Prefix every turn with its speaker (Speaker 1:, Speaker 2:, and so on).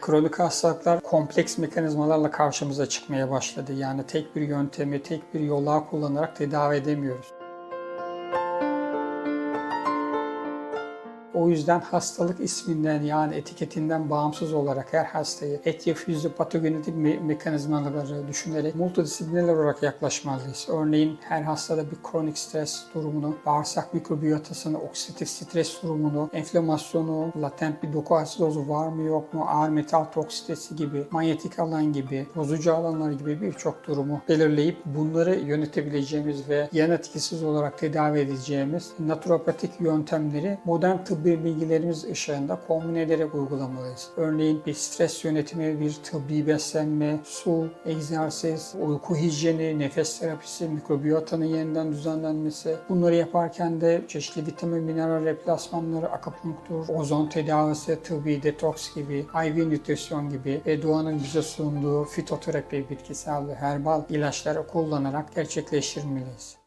Speaker 1: Kronik hastalıklar kompleks mekanizmalarla karşımıza çıkmaya başladı. Yani tek bir yöntemi, tek bir yola kullanarak tedavi edemiyoruz. O yüzden hastalık isminden yani etiketinden bağımsız olarak her hastayı et ya fizyopatogenetik me- mekanizmaları düşünerek multidisipliner olarak yaklaşmalıyız. Örneğin her hastada bir kronik stres durumunu, bağırsak mikrobiyotasını, oksidatif stres durumunu, enflamasyonu, latent bir doku asidozu var mı yok mu, ağır metal toksitesi gibi, manyetik alan gibi, bozucu alanlar gibi birçok durumu belirleyip bunları yönetebileceğimiz ve yan etkisiz olarak tedavi edeceğimiz naturopatik yöntemleri modern tıbbi bilgilerimiz ışığında kombine ederek uygulamalıyız. Örneğin bir stres yönetimi, bir tıbbi beslenme, su, egzersiz, uyku hijyeni, nefes terapisi, mikrobiyotanın yeniden düzenlenmesi. Bunları yaparken de çeşitli vitamin, mineral replasmanları, akupunktur, ozon tedavisi, tıbbi detoks gibi, IV nütrisyon gibi ve doğanın bize sunduğu fitoterapi, bitkisel ve herbal ilaçları kullanarak gerçekleştirmeliyiz.